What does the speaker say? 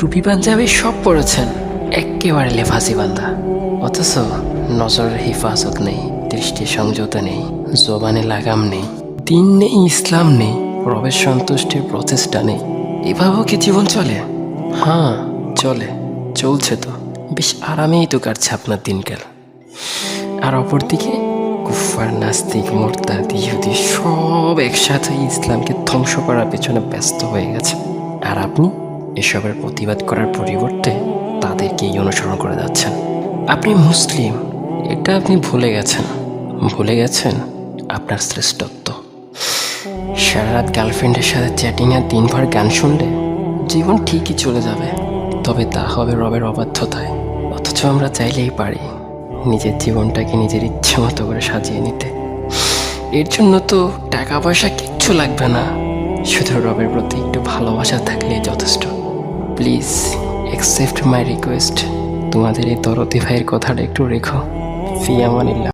টুপি পাঞ্জাবি সব পরেছেন। একেবারে লেফাসি বান্দা। অথচ নজরের হেফাজত নেই, দৃষ্টি সংযত নেই, জবানে লাগাম নেই, দিন নেই, ইসলাম নেই, রবের সন্তুষ্টির প্রচেষ্টা নেই। এভাবেও কি জীবন চলে? হ্যাঁ চলে, চলছে তো। বেশ আরামেই তো কাটছে আপনার দিনকাল। আর অপরদিকে কুফার নাস্তিক, মোর্তাদ, ইহুদি সব একসাথে ইসলামকে ধ্বংস করার পেছনে ব্যস্ত হয়ে গেছে। আর আপনি? এসবের প্রতিবাদ করার পরিবর্তে তাদেরকেই অনুসরণ করে যাচ্ছেন। আপনি মুসলিম, এটা আপনি ভুলে গেছেন। ভুলে গেছেন আপনার শ্রেষ্ঠত্ব। সারা রাত গার্লফ্রেন্ডের সাথে চ্যাটিং আর দিনভর গান শুনলে জীবন ঠিকই চলে যাবে। তবে তা হবে রবের অবাধ্যতায়। অথচ আমরা চাইলেই পারি নিজের জীবনটাকে নিজের ইচ্ছে মতো করে সাজিয়ে নিতে। এর জন্য তো টাকা পয়সা কিচ্ছু লাগবে না। শুধু রবের প্রতি একটু ভালোবাসা থাকলে যথেষ্ট। প্লিজ অ্যাকসেপ্ট মাই রিকোয়েস্ট তোমাদের এই তরতি ভাইয়ের কথাটা একটু রেখো। ফিয়ামানিল্লা